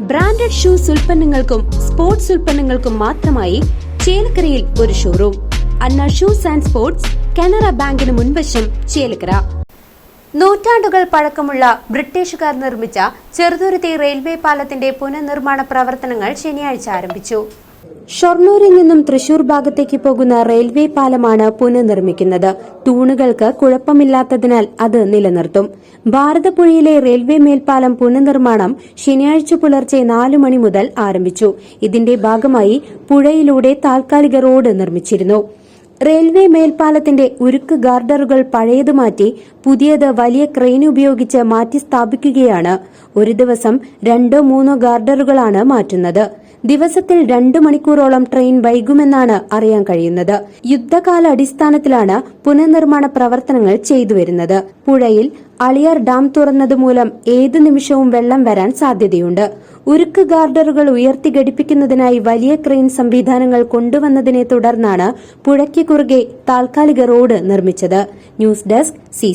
Branded shoes ഉൽപ്പന്നങ്ങൾക്കും sports ഉൽപ്പന്നങ്ങൾക്കും മാത്രമായി ചേലക്കരയിൽ ഒരു showroom Anna shoes and sports Canara ബാങ്കിന് മുൻവശം ചേലക്കര. നൂറ്റാണ്ടുകൾ പഴക്കമുള്ള ബ്രിട്ടീഷുകാർ നിർമ്മിച്ച ചെറുതുരുത്തി റെയിൽവേ പാലത്തിന്റെ പുനർനിർമ്മാണ പ്രവർത്തനങ്ങൾ ശനിയാഴ്ച ആരംഭിച്ചു. ഷൊർണൂരിൽ നിന്നും തൃശൂർ ഭാഗത്തേക്ക് പോകുന്ന റെയിൽവേ പാലമാണ് പുനർനിർമ്മിക്കുന്നത്. തൂണുകൾക്ക് കുഴപ്പമില്ലാത്തതിനാൽ അത് നിലനിർത്തും. ഭാരതപ്പുഴയിലെ റെയിൽവേ മേൽപ്പാലം പുനർനിർമ്മാണം ശനിയാഴ്ച പുലർച്ചെ നാലു മണി മുതൽ ആരംഭിച്ചു. ഇതിന്റെ ഭാഗമായി പുഴയിലൂടെ താൽക്കാലിക റോഡ് നിർമ്മിച്ചിരുന്നു. റെയിൽവേ മേൽപ്പാലത്തിന്റെ ഉരുക്ക് ഗാർഡറുകൾ പഴയത് മാറ്റി പുതിയത് വലിയ ക്രെയിൻ ഉപയോഗിച്ച് മാറ്റി സ്ഥാപിക്കുകയാണ്. ഒരു ദിവസം രണ്ടോ മൂന്നോ ഗാർഡറുകളാണ് മാറ്റുന്നത്. ദിവസത്തിൽ രണ്ടു മണിക്കൂറോളം ട്രെയിൻ വൈകുമെന്നാണ് അറിയാൻ കഴിയുന്നത്. യുദ്ധകാല അടിസ്ഥാനത്തിലാണ് പുനർനിർമ്മാണ പ്രവർത്തനങ്ങൾ ചെയ്തുവരുന്നത് പുഴയിൽ അളിയാർ ഡാം തുറന്നതുമൂലം ഏതു നിമിഷവും വെള്ളം വരാൻ സാധ്യതയുണ്ട്. ഉരുക്ക് ഗാർഡറുകൾ ഉയർത്തി ഘടിപ്പിക്കുന്നതിനായി വലിയ ക്രെയിൻ സംവിധാനങ്ങൾ കൊണ്ടുവന്നതിനെ തുടർന്നാണ് പുഴയ്ക്ക് കുറുകെ താൽക്കാലിക റോഡ് നിർമ്മിച്ചത്. News desk C